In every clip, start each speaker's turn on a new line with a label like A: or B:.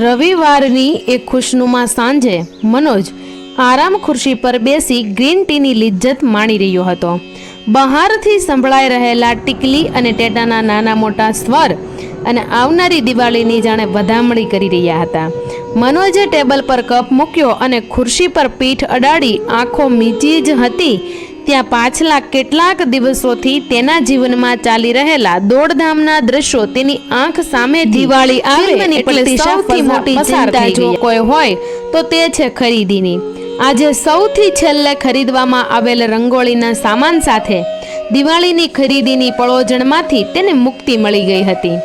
A: રવિવારની એક ખુશનુમા સાંજે મનોજ આરામ ખુરશી પર બેસી ગ્રીન ટીની લિજ્જત માણી રહ્યો હતો. બહારથી સંભળાઈ રહેલા ટીકલી અને ટેટાના નાના મોટા સ્વર અને આવનારી દિવાળીની જાણે વધામણી કરી રહ્યા હતા. મનોજે ટેબલ પર કપ મૂક્યો અને ખુરશી પર પીઠ અડાડી આંખો મીચી જ હતી. ત્યાં પાછલા કેટલાક દિવસોથી તેના જીવનમાં ચાલી રહેલા દોડધામના દ્રશ્યો તેની આંખ સામે દિવાળી આવે સૌથી મોટી ચિંતા જો કોઈ હોય તો તે છે ખરીદીની. આજે સૌથી છેલ્લે ખરીદવામાં આવેલ રંગોળીના સામાન સાથે દિવાળીની ખરીદીની પળોજણમાંથી તેને મુક્તિ મળી ગઈ હતી.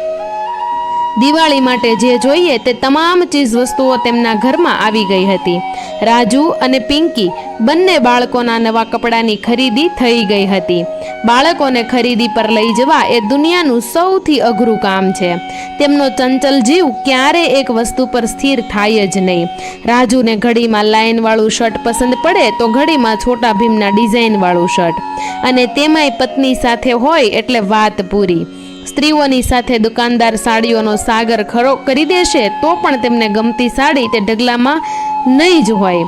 A: દિવાળી માટે જે જોઈએ તે તમામ ચીજ વસ્તુઓ તેમના ઘરમાં આવી ગઈ હતી. રાજુ અને પિંકી બંને બાળકોના નવા કપડાની ખરીદી થઈ ગઈ હતી. બાળકોને ખરીદી પર લઈ જવા એ દુનિયાનું સૌથી અઘરું કામ છે. તેમનો ચંચલ જીવ ક્યારે એક વસ્તુ પર સ્થિર થાય જ નહીં. રાજુને ઘડીમાં લાઇનવાળું શર્ટ પસંદ પડે તો ઘડીમાં છોટા ભીમના ડિઝાઇનવાળું શર્ટ. અને તેમાંય પત્ની સાથે હોય એટલે વાત પૂરી. સ્ત્રીઓની સાથે દુકાનદાર સાડીઓનો સાગર ખરો કરી દેશે, તો પણ તેમને ગમતી સાડી તે ઢગલામાં નહીં જ હોય.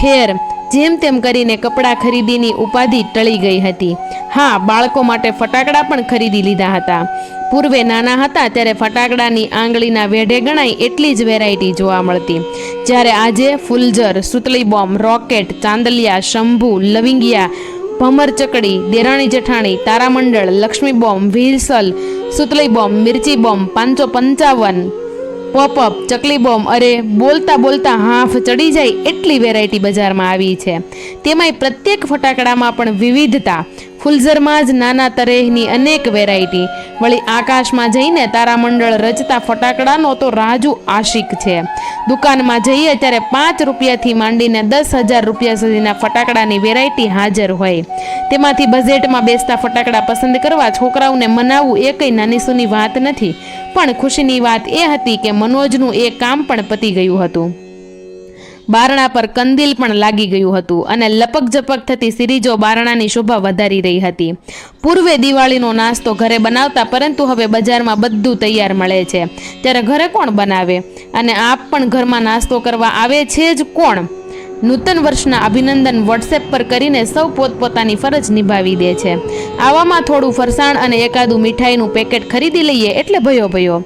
A: ખેર, જેમ તેમ કરીને કપડાં ખરીદીની ઉપાધિ ટળી ગઈ હતી. હા, બાળકો માટે ફટાકડા પણ ખરીદી લીધા હતા. પૂર્વે નાના હતા ત્યારે ફટાકડાની આંગળીના વેઢે ગણાય એટલી જ વેરાયટી જોવા મળતી. જ્યારે આજે ફૂલઝર, સુતલી બોમ્બ, રોકેટ, ચાંદલિયા, શંભુ, લવિંગિયા ભમર ચકડી, દેરાણી જેઠાણી તારામંડળ લક્ષ્મી બોમ્બ વ્હીલસલ સુતલી બોમ્બ મિર્ચી બોમ્બ પાંચસો પંચાવન પોપઅપ ચકલી બોમ્બ અરે, બોલતા બોલતા હાફ ચડી જાય એટલી વેરાયટી બજારમાં આવી છે. તેમાંય પ્રત્યેક ફટાકડામાં પણ વિવિધતા. ફુલઝરમાં જ નાના તરેહની અનેક વેરાયટી. વળી આકાશમાં જઈને તારામંડળ રચતા ફટાકડાનો તો રાજુ આશિક છે. દુકાનમાં જઈએ ત્યારે પાંચ રૂપિયાથી માંડીને દસ હજાર રૂપિયા સુધીના ફટાકડાની વેરાયટી હાજર હોય. તેમાંથી બજેટમાં બેસતા ફટાકડા પસંદ કરવા છોકરાઓને મનાવવું એ કંઈ નાની સૂની વાત નથી. પણ ખુશીની વાત એ હતી કે મનોજનું એ કામ પણ પતી ગયું હતું. બારણા પર કંદીલ પણ લાગી ગયું હતું અને લપક ઝપક થતી સિરીજો બારણાની શોભા વધારી રહી હતી. પૂર્વે દિવાળીનો નાસ્તો ઘરે બનાવતા પરંતુ હવે બજારમાં બધું તૈયાર મળે છે. ત્યારે ઘરે કોણ બનાવે? અને આપ પણ ઘરમાં નાસ્તો કરવા આવે છે જ કોણ? નૂતન વર્ષના અભિનંદન વોટ્સએપ પર કરીને સૌ પોતપોતાની ફરજ નિભાવી દે છે. આવામાં થોડું ફરસાણ અને એકાદું મીઠાઈનું પેકેટ ખરીદી લઈએ એટલે ભયો ભયો.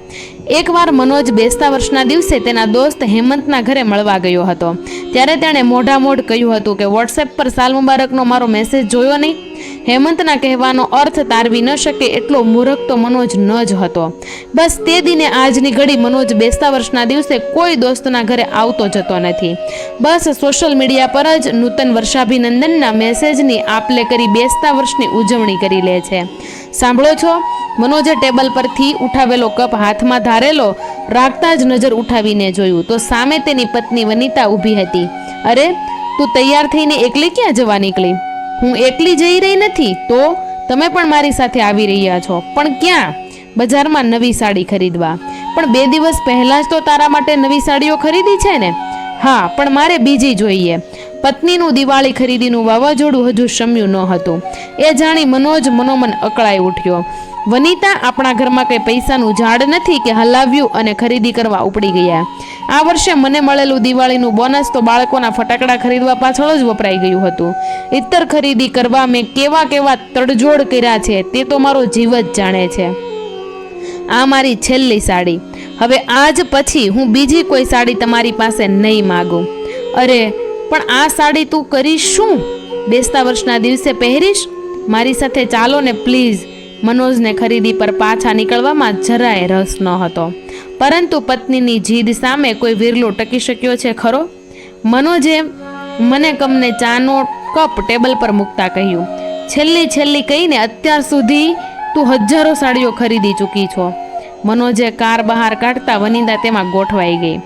A: એકવાર મનોજ બેસતા વર્ષના દિવસે તેના દોસ્ત હેમંતના ઘરે મળવા ગયો હતો. ત્યારે તેણે મોઢામોઢ કહ્યું હતું કે વોટ્સએપ પર સાલ મુબારકનો મારો મેસેજ જોયો નહીં? હેમંતના કહેવાનો અર્થ તારવી ન શકે એટલો મૂર્ખ તો મનોજ ન જ હતો. બસ તે દિને આજની ઘડી મનોજ બેસતા વર્ષના દિવસે કોઈ દોસ્તના ઘરે આવતો જતો નથી. બસ સોશિયલ મીડિયા પર જ નૂતન વર્ષાભિનંદનના મેસેજની આપલે કરી બેસતા વર્ષની ઉજવણી કરી લે છે. સાંભળો છો? મનોજે ટેબલ પરથી ઉઠાવેલો કપ હાથમાં ધારેલો, રાખતા જ નજર ઉઠાવીને જોયું તો સામે તેની પત્ની વનિતા ઊભી હતી. અરે, તું તૈયાર થઈને એકલી ક્યાં જવા નીકળી? હું એકલી જઈ રહી નથી, તો તમે પણ મારી સાથે આવી રહ્યા છો. પણ ક્યાં? બજારમાં નવી સાડી ખરીદવા. પણ બે દિવસ પહેલાં જ તો તારા માટે નવી સાડીઓ ખરીદી છે ને? હા, પણ મારે બીજી જોઈએ. પત્નીનું દિવાળી ખરીદીનું વાવાઝોડું હજુ શમ્યું ન હતું. એ જાણી મનોજ મનોમન અકળાઈ ઉઠ્યો. વનિતા આપણા ઘરમાં કંઈ પૈસાનું ઝાડ નથી કે હલાવ્યું અને ખરીદી કરવા ઉપડી ગયા. આ વર્ષે મને મળેલું દિવાળીનું બોનસ તો બાળકોના ફટાકડા ખરીદવા પાછળ જ વપરાઈ ગયું હતું. ઇતર ખરીદી કરવા મેં કેવા કેવા તડજોડ કર્યા છે તે તો મારો જીવ જ જાણે છે. આ મારી છેલ્લી સાડી. હવે આજ પછી હું બીજી કોઈ સાડી તમારી પાસે નહીં માગું. અરે, પણ આ સાડી તું કરીશ શું? બેસતા વર્ષના દિવસે પહેરીશ? મારી સાથે ચાલો ને પ્લીઝ મનોજને ખરીદી પર પાછા નીકળવામાં જરાય રસ ન હતો પરંતુ પત્નીની જીદ સામે કોઈ વિરલો ટકી શક્યો છે ખરો? મનોજે મને કમને ચાનો કપ ટેબલ પર મૂકતા કહ્યું, છેલ્લી છેલ્લી કહીને અત્યાર સુધી તું હજારો સાડીઓ ખરીદી ચૂકી છો. મનોજે કાર બહાર કાઢતા વનિતા તેમાં ગોઠવાઈ ગઈ,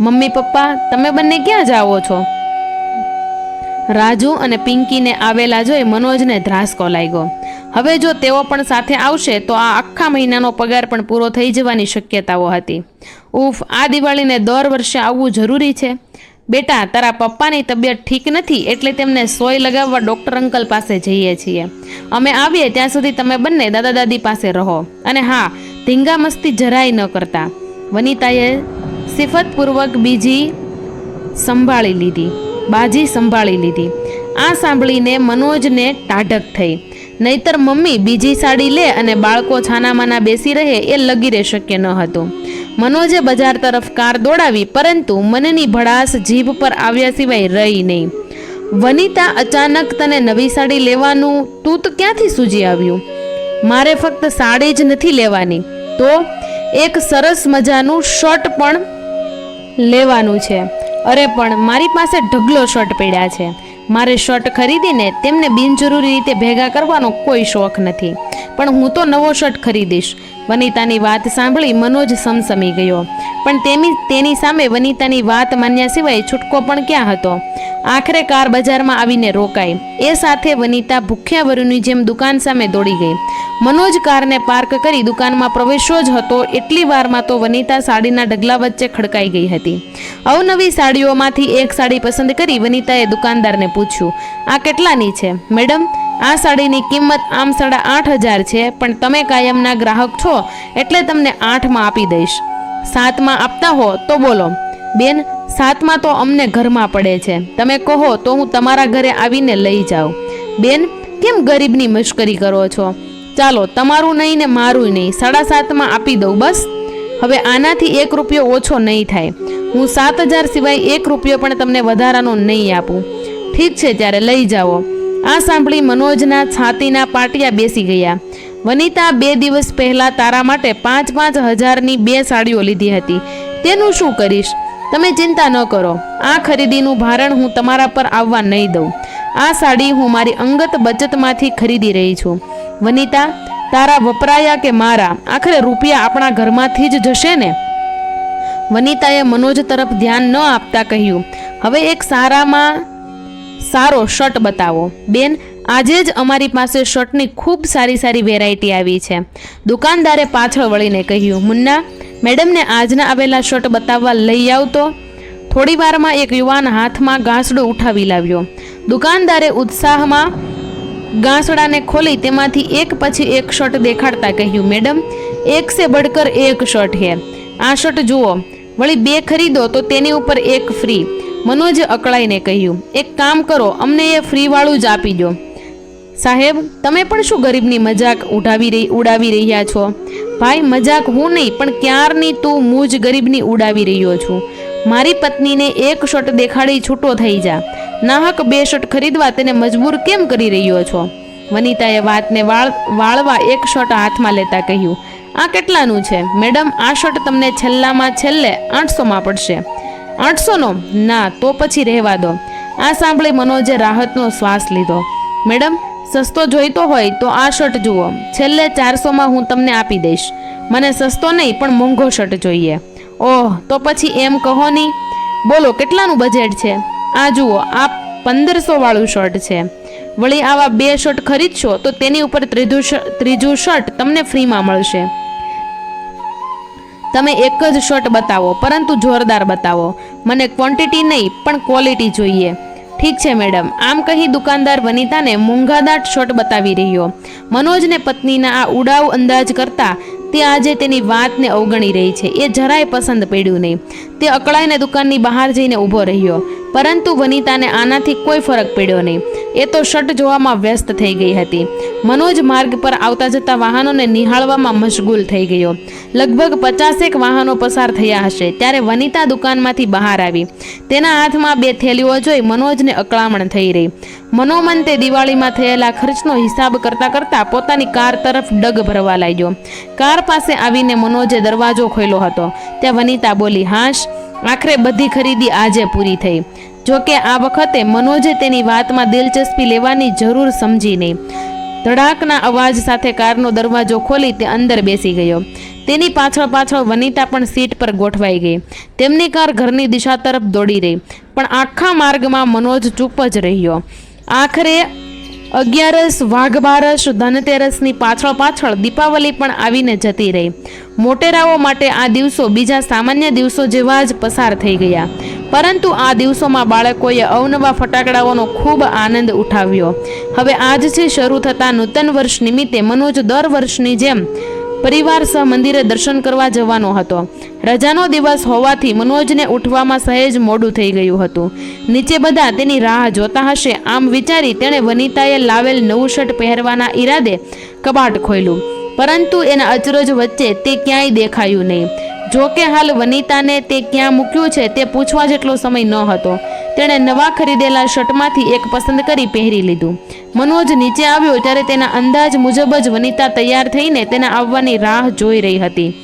A: મમ્મી પપ્પા, તમે બંને ક્યાં જાઓ છો? રાજુ અને પિંકીને આવેલા જોઈ મનોજને ધ્રાસકો લાગ્યો હવે જો તેઓ પણ સાથે આવશે, તો આ આખા મહિનાનો પગાર પણ પૂરો થઈ જવાની શક્યતાઓ હતી. ઉફ, આ દિવાળીને દર વર્ષે આવવું જરૂરી છે. બેટા, તારા પપ્પાની તબિયત ઠીક નથી એટલે તેમને સોય લગાવવા ડૉક્ટર અંકલ પાસે જઈએ છીએ. અમે આવીએ ત્યાં સુધી તમે બંને દાદા દાદી પાસે રહો. અને હા, ધીંગા મસ્તી જરાય ન કરતા. વનિતાએ સિફતપૂર્વક બીજી સંભાળી લીધી. બાજી સંભાળી લીધી. આ સાંભળીને મનોજને ટાઢક થઈ. નહીતર મમ્મી બીજી સાડી લે અને બાળકો છાનામાના બેસી રહે એ લગીરે શક્ય ન હતું. મનોજે બજાર તરફ કાર દોડાવી, પરંતુ મનની ભડાસ જીભ પર આવ્યા સિવાય રહી નહીં. વનિતા અચાનક તને નવી સાડી લેવાનું તું તો ક્યાંથી સૂજી આવ્યું? મારે ફક્ત સાડી જ નથી લેવાની. તો એક સરસ મજાનું શર્ટ પણ લેવાનું છે. અરે પણ મારી પાસે ઢગલો શર્ટ પડ્યા છે. મારે શર્ટ ખરીદીને તેમને બિનજરૂરી રીતે ભેગા કરવાનો કોઈ શોખ નથી. પણ હું તો નવો શર્ટ ખરીદીશ. વનિતાની વાત સાંભળી મનોજ સમસમી ગયો. પણ તેની તેની સામે વનિતાની વાત માન્યા સિવાય છૂટકો પણ ક્યાં હતો? આખરે કાર બજારમાં આવીને રોકાઈ. એ સાથે વનિતા ભૂખ્યા વરુની જેમ દુકાન સામે દોડી ગઈ. મનોજ કારને પાર્ક કરી દુકાનમાં પ્રવેશ્યો જ હતો. એટલી વારમાં તો વનિતા સાડીના ઢગલા વચ્ચે ખડકાઈ ગઈ હતી. અવનવી સાડીઓમાંથી એક સાડી પસંદ કરી વનિતાએ દુકાનદારને પૂછ્યું, આ કેટલાની છે? મેડમ, આ સાડીની કિંમત આમ સાડા આઠ હજાર છે, પણ તમે કાયમના ગ્રાહક છો, એટલે તમને આઠમાં આપી દઈશ. સાતમાં આપતા હો તો બોલો. બેન સાતમાં તો અમને ઘરમાં પડે છે. તમે કહો તો હું તમારા ઘરે આવીને લઈ જાઉં. બેન, કેમ ગરીબની મશ્કરી કરો છો? ચાલો, તમારું નહીં ને મારું નહીં. સાડા સાતમાં આપી દઉં, બસ. હવે આનાથી એક રૂપિયો ઓછો નહીં થાય. હું સાત હજાર સિવાય એક રૂપિયો પણ તમને વધારાનો નહીં આપું. ઠીક છે, ત્યારે લઈ જાઓ. આ સાંભળી મનોજના છાતીના પાટિયા બેસી ગયા. વનિતા બે દિવસ પહેલાં તારા માટે પાંચ પાંચ હજારની બે સાડીઓ લીધી હતી. તેનું શું કરીશ? તમે ચિંતા ન કરો. આ ખરીદીનું ભારણ હું તમારા પર આવવા નહીં દઉં. આ સાડી હું મારી અંગત બચતમાંથી ખરીદી રહી છું. વનિતા, તારા વપરાયા કે મારા? આખરે રૂપિયા આપણા ઘરમાંથી જ જશે ને? વનિતાએ મનોજ તરફ ધ્યાન ન આપતા કહ્યું, હવે એક સારામાં સારો શર્ટ બતાવો. બેન, આજે જ અમારી પાસે શર્ટની ખૂબ સારી સારી વેરાયટી આવી છે. દુકાનદારે પાછળ વળીને કહ્યું, મુન્ના મેડમને આજના આવેલા શર્ટ બતાવવા લઈ આવતો. થોડી વારમાં એક યુવાન હાથમાં ગાંસડો ઉઠાવી લાવ્યો. દુકાનદારે ઉત્સાહમાં ગાંસડાને ખોલી તેમાંથી એક પછી એક શર્ટ દેખાડતા કહ્યું, મેડમ, એક સે બઢકર એક શર્ટ હે. આ શર્ટ જુઓ. વળી બે ખરીદો તો તેની ઉપર એક ફ્રી. મનોજે અકળાઈને કહ્યું, એક કામ કરો, અમને એ ફ્રીવાળું જ આપી દો સાહેબ, તમે પણ શું ગરીબની મજાક ઉડાવી રહી, ઉડાવી રહ્યા છો? ભાઈ, મજાક હું નહીં, પણ ક્યારની તું મૂજ ગરીબની ઉડાવી રહ્યો છું? મારી પત્નીને એક શર્ટ દેખાડી છૂટો થઈ જા. નાહક બે શર્ટ ખરીદવા તેને મજબૂર કેમ કરી રહ્યો છો? વનિતાએ વાતને વાળ, વાળવા એક શર્ટ હાથમાં લેતા કહ્યું, આ કેટલાનું છે? મેડમ, આ શર્ટ તમને છેલ્લામાં છેલ્લે આઠસોમાં પડશે. આઠસોનો? ના, તો પછી રહેવા દો. આ સાંભળી મનોજે રાહતનો શ્વાસ લીધો. મેડમ સસ્તો જોઈતો હોય તો આ શર્ટ જુઓ. છેલ્લે ચારસોમાં હું તમને આપી દઈશ. મને સસ્તો નહીં, પણ મોંઘો શર્ટ જોઈએ. ઓહ, તો પછી એમ કહો નહીં બોલો, કેટલાનું બજેટ છે? આ જુઓ, આ પંદરસો વાળું શર્ટ છે. વળી આવા બે શર્ટ ખરીદશો તો તેની ઉપર ત્રીજું ત્રીજું શર્ટ તમને ફ્રીમાં મળશે. તમે એક જ શર્ટ બતાવો, પરંતુ જોરદાર બતાવો. મને ક્વોન્ટિટી નહીં, પણ ક્વોલિટી જોઈએ. ઠીક છે, મેડમ. આમ કહી દુકાનદાર વનિતાને મોંઘાદાટ શોટ બતાવી રહ્યો. મનોજને પત્નીના આ ઉડાવ અંદાજ કરતા તે આજે તેની વાતને અવગણી રહી છે. એ જરાય પસંદ પડ્યું નહીં. તે અકળાઈને દુકાનની બહાર જઈને ઊભો રહ્યો. પરંતુ વનિતાને આનાથી કોઈ ફરક પડ્યો નહીં. એ તો શટ જોવામાં વ્યસ્ત થઈ ગઈ હતી. મનોજ માર્ગ પર આવતા જતા વાહનોને નિહાળવામાં મશગુલ થઈ ગયો. લગભગ પચાસેક વાહનો પસાર થયા હશે ત્યારે વનિતા દુકાનમાંથી બહાર આવી. તેના હાથમાં બે થેલીઓ જોઈ મનોજને અકળામણ થઈ રહી. મનોમન તે દિવાળીમાં થયેલા ખર્ચનો હિસાબ કરતા કરતા પોતાની કાર તરફ ડગ ભરવા લાગ્યો. કાર પાસે આવીને મનોજે દરવાજો ખોલ્યો હતો. ત્યાં વનિતા બોલી, હાશ આખરે બધી ખરીદી આજે પૂરી થઈ. જોકે આ વખતે મનોજે તેની વાતમાં દિલચસ્પી લેવાની જરૂર સમજી નહીં. ધડાકના અવાજ સાથે કારનો દરવાજો ખોલી તે અંદર બેસી ગયો. તેની પાછળ પાછળ વનિતા પણ સીટ પર ગોઠવાઈ ગઈ. તેમની કાર ઘરની દિશા તરફ દોડી રહી. પણ આખા માર્ગમાં મનોજ ચૂપ જ રહ્યો. આખરે અગિયારસ વાઘબારસ ધનતેરસની પાછળ પાછળ દીપાવલી પણ આવીને જતી રહી. મોટેરાઓ માટે આ દિવસો બીજા સામાન્ય દિવસો જેવા જ પસાર થઈ ગયા. પરંતુ આ દિવસોમાં બાળકોએ અવનવા ફટાકડાઓનો ખૂબ આનંદ ઉઠાવ્યો. હવે આજથી શરૂ થતા નૂતન વર્ષ નિમિત્તે મનોજ દર વર્ષની જેમ પરિવાર સહ મંદિરે દર્શન કરવા જવાનો હતો. રજાનો દિવસ હોવાથી મનોજને ઉઠવામાં સહેજ મોડું થઈ ગયું હતું. નીચે બધા તેની રાહ જોતા હશે, આમ વિચારી તેણે વનિતાએ લાવેલ નવું શર્ટ પહેરવાના ઈરાદે કબાટ ખોલ્યું પરંતુ એના અચરજ વચ્ચે તે ક્યાંય દેખાયું નહીં. જોકે હાલ વનિતાને તે ક્યાં મૂક્યું છે તે પૂછવા જેટલો સમય ન હતો. તેણે નવા ખરીદેલા શર્ટમાંથી એક પસંદ કરી પહેરી લીધું. મનોજ નીચે આવ્યો ત્યારે તેના અંદાજ મુજબ જ વનિતા તૈયાર થઈને તેના આવવાની રાહ જોઈ રહી હતી.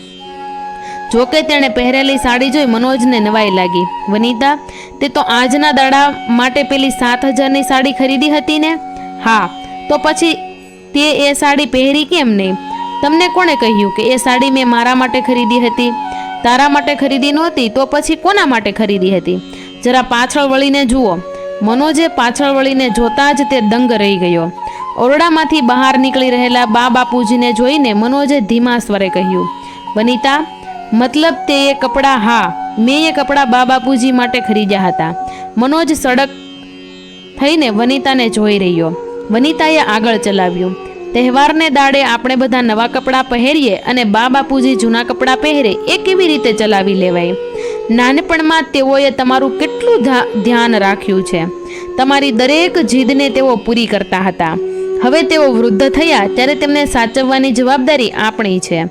A: જોકે તેણે પહેરેલી સાડી જોઈ મનોજને નવાઈ લાગી. વનિતા, તે તો આજના દાડા માટે પેલી સાત હજારની સાડી ખરીદી હતી ને? હા, તો પછી તે એ સાડી પહેરી કેમ નહીં? તમને કોણે કહ્યું કે એ સાડી મેં મારા માટે ખરીદી હતી? તારા માટે ખરીદી નહોતી, તો પછી કોના માટે ખરીદી હતી? જરા પાછળ વળીને જુઓ. મનોજે પાછળ વળીને જોતા જ તે દંગ રહી ગયો. ઓરડામાંથી બહાર નીકળી રહેલા બા બાપુજીને જોઈને મનોજે ધીમા સ્વરે કહ્યું, વનિતા, મતલબ તે એ કપડાં હા, મેં એ કપડાં બા બાપુજી માટે ખરીદ્યા હતા. મનોજ સડક થઈને વનિતાને જોઈ રહ્યો. વનિતાએ આગળ ચલાવ્યું, તહેવારને દાડે આપણે બધા નવા કપડાં પહેરીએ અને બા બાપુજી જૂના કપડાં પહેરે, એ કેવી રીતે ચલાવી લેવાય? નાનપણમાં તેઓએ તમારું કેટલું ધ્યાન રાખ્યું છે. તમારી દરેક જીદને તેઓ પૂરી કરતા હતા. હવે તેઓ વૃદ્ધ થયા ત્યારે તેમને સાચવવાની જવાબદારી આપણી છે.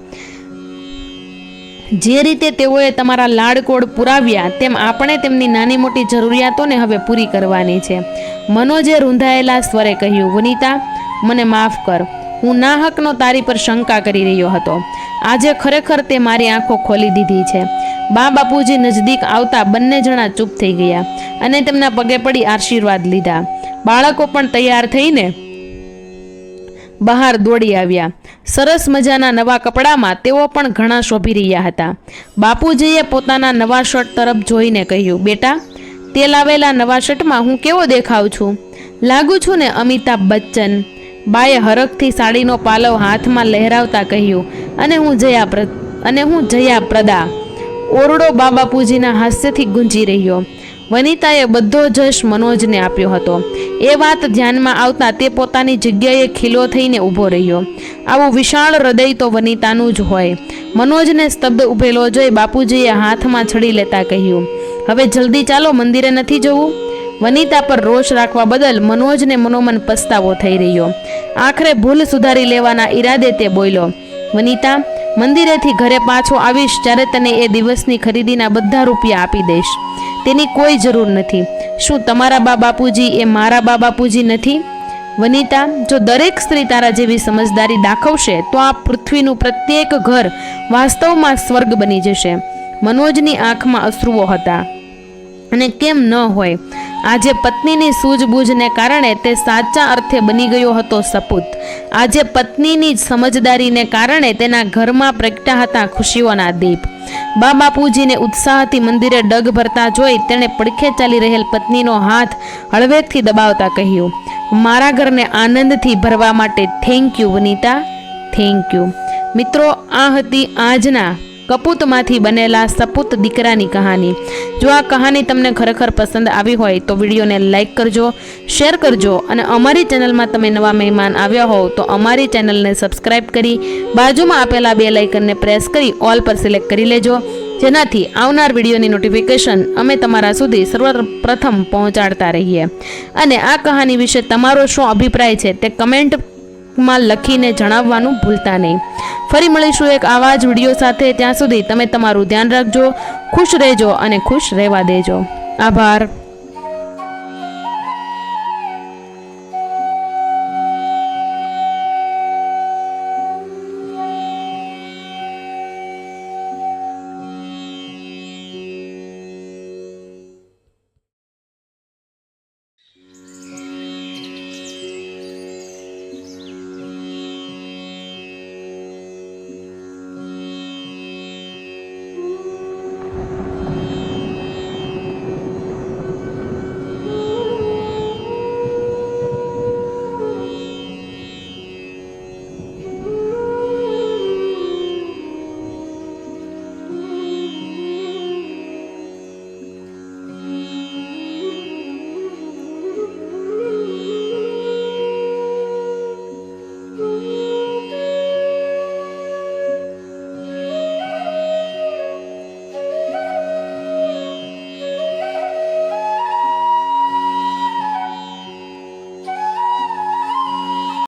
A: જે રીતે તેઓએ તમારા લાડકોડ પુરાવ્યા તેમ આપણે તેમની નાની મોટી જરૂરિયાતોને હવે પૂરી કરવાની છે. મનોજે રૂંધાયેલા સ્વરે કહ્યું, વનિતા, મને માફ કર. હું નાહકનો તારી પર શંકા કરી રહ્યો હતો. આજે ખરેખર તે મારી આંખો ખોલી દીધી છે. બા બાપુજી નજદીક આવતા બંને જણા ચૂપ થઈ ગયા અને તેમના પગે પડી આશીર્વાદ લીધા. બાળકો પણ તૈયાર થઈને બહાર દોડી આવ્યા. સરસ મજાના નવા કપડામાં તેઓ પણ ઘણા શોભી રહ્યા હતા. બાપુજીએ પોતાના નવા શર્ટ તરફ જોઈને કહ્યું, બેટા, તે લાવેલા નવા શર્ટમાં હું કેવો દેખાઉં છું? લાગુ છું ને અમિતાભ બચ્ચન. બાએ હરખથી સાડીનો પાલવ હાથમાં લહેરાવતા કહ્યું, અને હું જયા અને હું જયા પ્રદા. ઓરડો બા બાપુજીના હાસ્યથી ગુંજી રહ્યો. વનિતાએ બધો જશ મનોજને આપ્યો હતો. એ વાત ધ્યાનમાં આવતા તે પોતાની જગ્યાએ ખીલો થઈને ઊભો રહ્યો. આવું વિશાળ હૃદય તો વનિતાનું જ હોય. મનોજને સ્તબ્ધ ઊભેલો જોઈ બાપુજીએ હાથમાં છડી લેતા કહ્યું, હવે જલ્દી ચાલો મંદિરે નથી જવું? વનિતા પર રોષ રાખવા બદલ મનોજને મનોમન પસ્તાવો થઈ રહ્યો. આખરે ભૂલ સુધારી લેવાના ઈરાદે તે બોલ્યો, વનિતા મંદિરેથી ઘરે પાછો આવીશ ત્યારે તને એ દિવસની ખરીદીના બધા રૂપિયા આપી દઈશ. તેની કોઈ જરૂર નથી. શું તમારા બા બાપુજી એ મારા બા બાપુજી નથી? વનિતા, જો દરેક સ્ત્રી તારા જેવી સમજદારી દાખવશે, તો આ પૃથ્વીનું પ્રત્યેક ઘર વાસ્તવમાં સ્વર્ગ બની જશે. મનોજની આંખમાં અશ્રુઓ હતા. અને કેમ ન હોય? આજે પત્નીની સૂઝબૂઝને કારણે તે સાચા અર્થે બની ગયો હતો સપૂત. આજે પત્નીની સમજદારીને કારણે તેના ઘરમાં પ્રગટા હતા ખુશીઓના દીપ. બા બાપુજીને ઉત્સાહથી મંદિરે ડગ ભરતા જોઈ તેણે પડખે ચાલી રહેલ પત્નીનો હાથ હળવેકથી દબાવતા કહ્યું, મારા ઘરને આનંદથી ભરવા માટે thank you Vanita thank you મિત્રો, આ હતી આજના કપૂતમાંથી બનેલા સપૂત દીકરાની કહાની. જો આ કહાની તમને ખરેખર પસંદ આવી હોય તો વિડીયોને લાઇક કરજો, શેર કરજો અને અમારી ચેનલમાં તમે નવા મહેમાન આવ્યા હોવ તો અમારી ચેનલને સબસ્ક્રાઇબ કરી, બાજુમાં આપેલા બે લાઇકનને પ્રેસ કરી ઓલ પર સિલેક્ટ કરી લેજો. જેનાથી આવનાર વિડીયોની નોટિફિકેશન અમે તમારા સુધી સર્વપ્રથમ પહોંચાડતા રહીએ. અને આ કહાની વિશે તમારો શું અભિપ્રાય છે તે કમેન્ટમાં લખીને જણાવવાનું ભૂલતા નહીં. ફરી મળીશું એક આવા જ વીડિયો સાથે ત્યાં સુધી તમે તમારું ધ્યાન રાખજો, ખુશ રહેજો અને ખુશ રહેવા દેજો. આભાર.